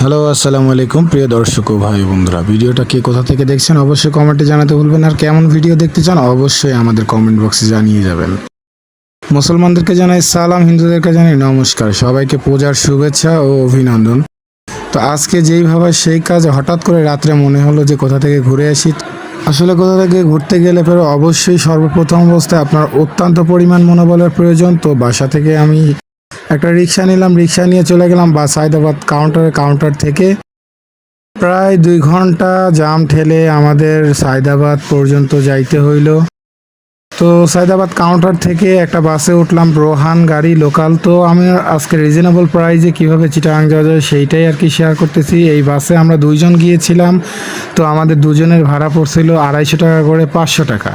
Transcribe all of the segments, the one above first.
Hello, আসসালামু আলাইকুম, প্রিয় দর্শক ও ভাই বন্ধুরা। ভিডিওটা কে কোথা থেকে দেখছেন অবশ্যই কমেন্টে জানাতে ভুলবেন আর কেমন ভিডিও দেখতে চান অবশ্যই আমাদের কমেন্ট বক্সে জানিয়ে যাবেন। মুসলমানদেরকে জানাই সালাম, হিন্দুদেরকে জানাই নমস্কার। সবাইকে পূজার শুভেচ্ছা ও অভিনন্দন। তো আজকে যেই ভাবা সেই কাজ হঠাৎ করে রাত্রে মনে হলো যে কোথা থেকে ঘুরে আসি, আসলে কোথা থেকে ঘুরতে গেলে পরে অবশ্যই সর্বপ্রথম অবস্থায় আপনার অত্যন্ত পরিমাণ মনোবলের প্রয়োজন। তো বাসা থেকে আমি একটা রিক্সা নিলাম, রিক্সা নিয়ে চলে গেলাম বা সাইদাবাদ কাউন্টারে কাউন্টার থেকে। প্রায় দুই ঘণ্টা জাম ঠেলে আমাদের সাইদাবাদ পর্যন্ত যাইতে হইল। তো সাইদাবাদ কাউন্টার থেকে একটা বাসে উঠলাম, রোহান গাড়ি লোকাল তো আমি আজকে রিজনেবল প্রাইজে কীভাবে চিটাগাং যাওয়া যায় সেইটাই আর কি শেয়ার করতেছি। এই বাসে আমরা দুইজন গিয়েছিলাম, তো আমাদের দুজনের ভাড়া পড়ছিল আড়াইশো টাকা করে পাঁচশো টাকা।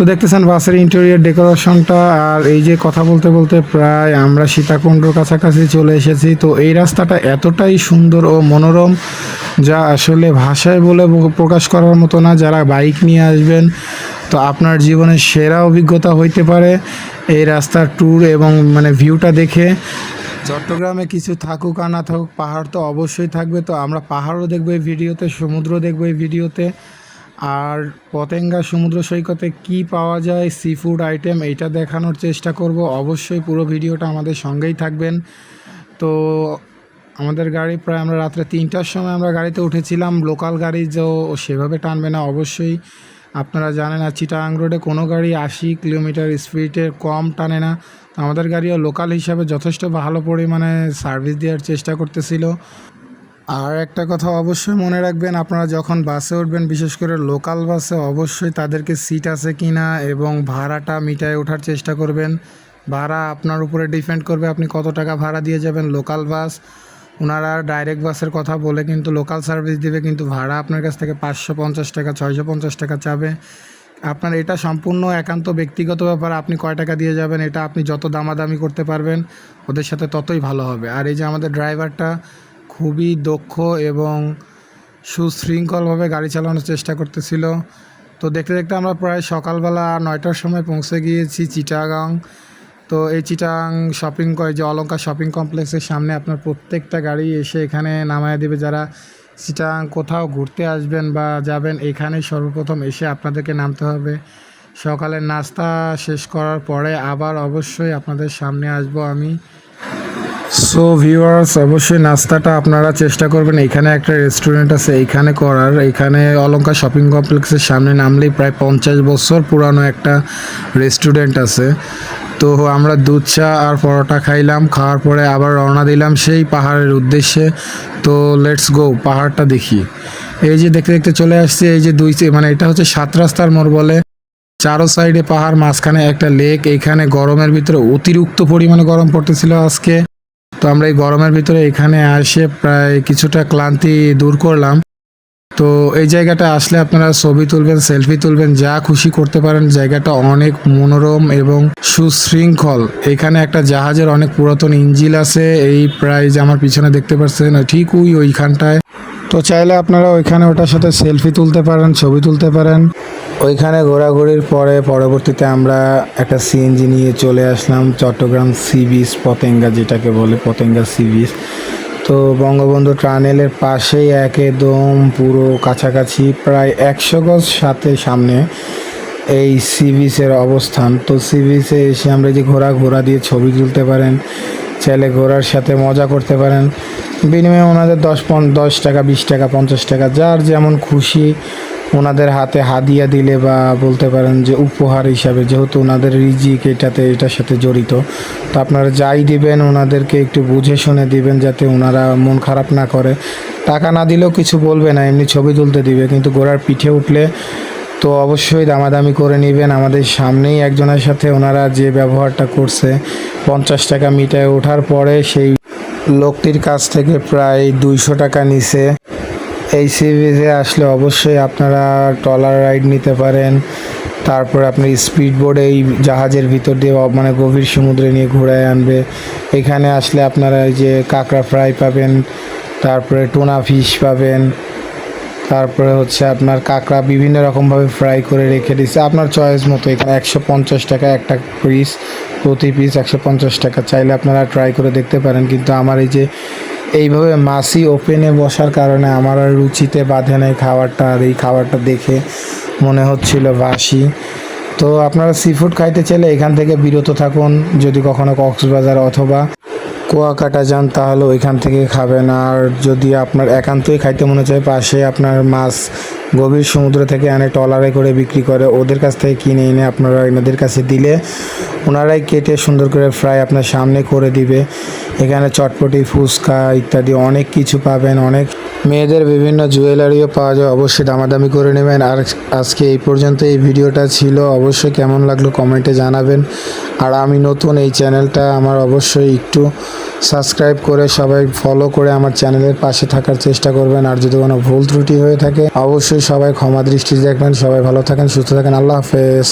তো দেখতেছেন বাসের ইন্টেরিয়ার ডেকোরেশনটা আর এই যে কথা বলতে বলতে প্রায় আমরা সীতাকুণ্ডর কাছাকাছি চলে এসেছি। তো এই রাস্তাটা এতটাই সুন্দর ও মনোরম, যা আসলে ভাষায় বলে প্রকাশ করার মতো না। যারা বাইক নিয়ে আসবেন, তো আপনার জীবনের সেরা অভিজ্ঞতা হইতে পারে এই রাস্তার ট্যুর এবং মানে ভিউটা দেখে। চট্টগ্রামে কিছু থাকুক আর না থাকুক, পাহাড় তো অবশ্যই থাকবে। তো আমরা পাহাড়ও দেখব এই ভিডিওতে সমুদ্র দেখব এই ভিডিওতে। আর পতেঙ্গা সমুদ্র সৈকতে কি পাওয়া যায় সি ফুড আইটেম এইটা দেখানোর চেষ্টা করব। অবশ্যই পুরো ভিডিওটা আমাদের সঙ্গেই থাকবেন। তো আমাদের গাড়ি প্রায় আমরা রাত্রে তিনটার সময় আমরা গাড়িতে উঠেছিলাম। লোকাল গাড়ি যে সেভাবে টানবে না অবশ্যই। আপনারা জানেন আর চিটাং রোডে কোনো গাড়ি আশি কিলোমিটার স্পিডে কম টানে না। আমাদের গাড়িও লোকাল হিসাবে যথেষ্ট ভালো পরিমাণে সার্ভিস দেওয়ার চেষ্টা করতেছিল। আর একটা কথা অবশ্যই মনে রাখবেন, আপনারা যখন বাসে উঠবেন, বিশেষ করে লোকাল বাসে, অবশ্যই তাদেরকে সিট আছে কি না এবং ভাড়াটা মিটায় ওঠার চেষ্টা করবেন। ভাড়া আপনার উপরে ডিপেন্ড করবে আপনি কত টাকা ভাড়া দিয়ে যাবেন লোকাল বাস। ওনারা ডাইরেক্ট বাসের কথা বলে কিন্তু লোকাল সার্ভিস দিবে, কিন্তু ভাড়া আপনার কাছ থেকে পাঁচশো পঞ্চাশ টাকা, ছয়শো পঞ্চাশ টাকা চাবে। আপনার এটা সম্পূর্ণ একান্ত ব্যক্তিগত ব্যাপার, আপনি কয় টাকা দিয়ে যাবেন, এটা আপনি যত দামাদামি করতে পারবেন, ওদের সাথে ততই ভালো হবে। আর এই যে আমাদের ড্রাইভারটা খুবই দক্ষ এবং সুশৃঙ্খলভাবে গাড়ি চালানোর চেষ্টা করতেছিল। তো দেখতে দেখতে আমরা প্রায় সকালবেলা নয়টার সময় পৌঁছে গিয়েছি চিটাগাং। তো এই চিটাং শপিং যে অলঙ্কার শপিং কমপ্লেক্সের সামনে আপনার প্রত্যেকটা গাড়ি এসে এখানে নামায় দেবে। যারা চিটাং কোথাও ঘুরতে আসবেন বা যাবেন এখানে সর্বপ্রথম এসে আপনাদেরকে নামতে হবে। সকালের নাস্তা শেষ করার পরে আবার অবশ্যই আপনাদের সামনে আসব আমি। সো ভিউয়ার্স অবশ্যই নাস্তাটা আপনারা চেষ্টা করবেন। এখানে একটা রেস্টুরেন্ট আছে এইখানে করার। এখানে অলঙ্কার শপিং কমপ্লেক্সের সামনে নামলেই প্রায় পঞ্চাশ বছর পুরানো একটা রেস্টুরেন্ট আছে। তো, আমরা দুধ, চা আর পরোটা খাইলাম। খাওয়ার পরে আবার রওনা দিলাম সেই পাহাড়ের উদ্দেশ্যে। তো লেটস গো পাহাড়টা দেখি। এই যে দেখতে দেখতে চলে আসছি, এই যে দুই মানে এটা হচ্ছে সাত রাস্তার মোড় বলে। চারো সাইডে পাহাড়, মাঝখানে একটা লেক এইখানে গরমের ভিতরে অতিরিক্ত পরিমাণে গরম পড়তেছিল আজকে। তো আমরা এই গরমের ভিতরে এখানে আসে প্রায় কিছুটা ক্লান্তি দূর করলাম। তো এই জায়গাটা আসলে আপনারা ছবি তুলবেন, সেলফি তুলবেন, যা খুশি করতে পারেন। জায়গাটা অনেক মনোরম এবং সুশৃঙ্খল। এখানে একটা জাহাজের অনেক পুরাতন ইঞ্জিল আছে। এই প্রায় যে আমার পিছনে দেখতে পাচ্ছেন, ঠিক ওই ওইখানটায় তো চাইলে আপনারা ওইখানে ওটার সাথে সেলফি তুলতে পারেন, ছবি তুলতে পারেন। ওইখানে ঘোরাঘুরির পরে পরবর্তীতে আমরা একটা সিএনজি নিয়ে চলে আসলাম, চট্টগ্রাম সি বিচ পতেঙ্গা যেটাকে বলে, পতেঙ্গা সি বিচ তো বঙ্গবন্ধু টানেলের পাশেই একদম পুরো কাছাকাছি, প্রায় একশো গজ সাথে সামনে এই সি বিচের অবস্থান। তো সি বিচে এসে আমরা যে ঘোরা ঘোরা দিয়ে ছবি তুলতে পারেন, চাইলে ঘোরার সাথে মজা করতে পারেন। বিনিময়ে ওনাদের দশ পন, দশ টাকা, বিশ টাকা, পঞ্চাশ টাকা, যার যেমন খুশি ওনাদের হাতে হাদিয়া দিলে বা বলতে পারেন যে উপহার হিসাবে, যেহেতু ওনাদের রিজিক এটাতে, এটার সাথে জড়িত। তো আপনারা যাই দিবেন, ওনাদেরকে একটু বুঝে শুনে দিবেন যাতে ওনারা মন খারাপ না করে। টাকা না দিলেও কিছু বলবে না, এমনি ছবি তুলতে দিবে। কিন্তু গোড়ার পিঠে উঠলে তো অবশ্যই দামাদামি করে নেবেন। আমাদের সামনেই একজনের সাথে ওনারা যে ব্যবহারটা করছে, পঞ্চাশ টাকা মিটায় ওঠার পরে সেই লোকটির কাছ থেকে প্রায় দুইশো টাকা নিছে। এই সি আসলে অবশ্যই আপনারা ট্রলার রাইড নিতে পারেন। তারপরে আপনি স্পিড বোর্ডে এই জাহাজের ভিতর দিয়ে মানে গভীর সমুদ্রে নিয়ে ঘুরায় আনবে। এখানে আসলে আপনারা যে কাঁকড়া ফ্রাই পাবেন, তারপরে টোনা ফিশ পাবেন তারপরে হচ্ছে আপনার কাঁকড়া বিভিন্ন রকমভাবে ফ্রাই করে রেখে দিচ্ছে আপনার চয়েস মতো এখানে একশো পঞ্চাশ টাকা একটা পিস প্রতি পিস একশো পঞ্চাশ টাকা। চাইলে আপনারা ট্রাই করে দেখতে পারেন। কিন্তু আমার এই যে এইভাবে মাসি ওপেনে বসার কারণে আমার আর রুচিতে বাঁধে নাই খাবারটা। আর এই খাবারটা দেখে মনে হচ্ছিল বাসি। তো আপনারা সি ফুড খাইতে চাইলে এখান থেকে বিরত থাকুন। যদি কখনো কক্সবাজার অথবা কুয়াকাটা যান, তাহলে ওইখান থেকে খাবেন। আর যদি আপনার একান্তই খাইতে মনে চায়, পাশে আপনার মাছ গভীর সমুদ্র থেকে এনে টলারে করে বিক্রি করে, ওদের কাছ থেকে কিনে এনে আপনারা এনাদের কাছে দিলে ওনারাই কেটে সুন্দর করে ফ্রাই আপনার সামনে করে দিবে। এখানে চটপটি, ফুচকা ইত্যাদি অনেক কিছু পাবেন, অনেক মেয়েদের বিভিন্ন জুয়েলারিও পাওয়া যায়। অবশ্যই দামাদামি করে নেবেন। আর আজকে এই পর্যন্ত এই ভিডিওটা ছিল। অবশ্যই কেমন লাগল কমেন্টে জানাবেন। আর আমি নতুন এই চ্যানেলটা আমার অবশ্যই একটু সাবস্ক্রাইব করে সবাই ফলো করে আমার চ্যানেলের পাশে থাকার চেষ্টা করবেন। আর যদি কোনো ভুল ত্রুটি হয়ে থাকে, অবশ্যই সবাই ক্ষমা দৃষ্টি দেখবেন। সবাই ভালো থাকেন, সুস্থ থাকেন। আল্লাহ হাফেজ।